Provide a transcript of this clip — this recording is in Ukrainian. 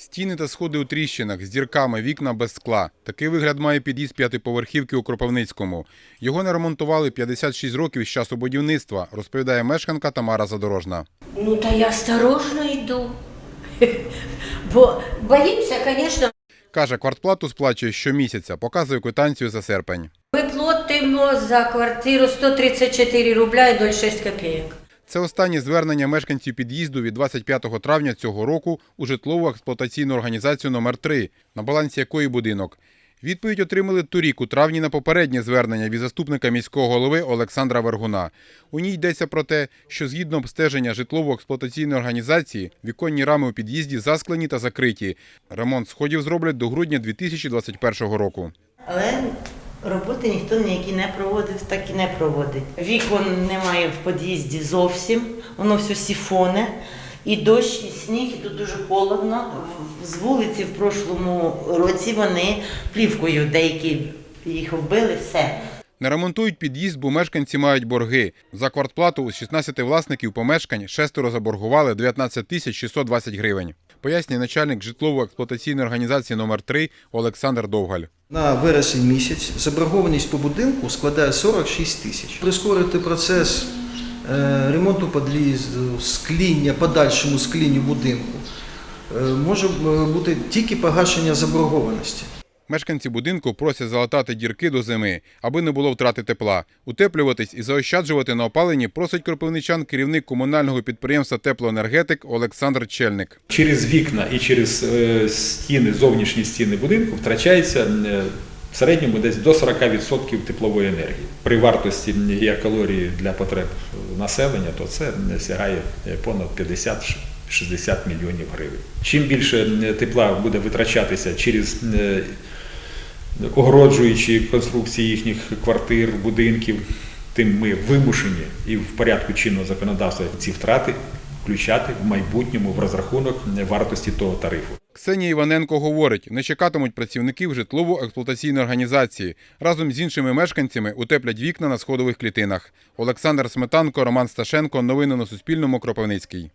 Стіни та сходи у тріщинах, з дірками, вікна без скла. Такий вигляд має під'їзд п'ятиповерхівки у Кропивницькому. Його не ремонтували 56 років з часу будівництва, розповідає мешканка Тамара Задорожна. Ну, та я осторожно йду. Бо боїмося, звісно. Каже, квартплату сплачує щомісяця, показує квитанцію за серпень. Ми платимо за квартиру 134 рубля і 0,6 копійок. Це останнє звернення мешканців під'їзду від 25 травня цього року у житлову експлуатаційну організацію номер 3 на балансі якої будинок. Відповідь отримали торік у травні на попереднє звернення від заступника міського голови Олександра Вергуна. У ній йдеться про те, що згідно обстеження житлово-експлуатаційної організації віконні рами у під'їзді засклені та закриті. Ремонт сходів зроблять до грудня 2021 року. Але роботи ніхто ніякі не проводив, так і не проводить. Вікон немає в під'їзді зовсім, воно все сіфоне. І дощ, і сніг, і тут дуже холодно. З вулиці в прошлому році вони плівкою деякі їх вбили, все. Не ремонтують під'їзд, бо мешканці мають борги. За квартплату у 16 власників помешкань шестеро заборгували 19 тисяч 620 гривень. Пояснює начальник житлово-експлуатаційної організації номер 3 Олександр Довгаль. На вересень місяць заборгованість по будинку складає 46 тисяч. Прискорити процес е, ремонту під'їзду, скління, подальшому склінню будинку е, може е, бути тільки погашення заборгованості. Мешканці будинку просять залатати дірки до зими, аби не було втрати тепла. Утеплюватись і заощаджувати на опаленні просить кропивничан керівник комунального підприємства теплоенергетик Олександр Чельник. Через вікна і через е, стіни, зовнішні стіни будинку втрачається е, в середньому десь до 40% теплової енергії. При вартості гігакалорії для потреб населення, то це сягає е, понад 50-60 мільйонів гривень. Чим більше тепла буде витрачатися через огороджуючі конструкції їхніх квартир, будинків, тим ми вимушені і в порядку чинного законодавства ці втрати включати в майбутньому в розрахунок вартості того тарифу. Ксенія Іваненко говорить, не чекатимуть працівників житлово-експлуатаційної організації. Разом з іншими мешканцями утеплять вікна на сходових клітинах. Олександр Сметанко, Роман Сташенко. Новини на Суспільному. Кропивницький.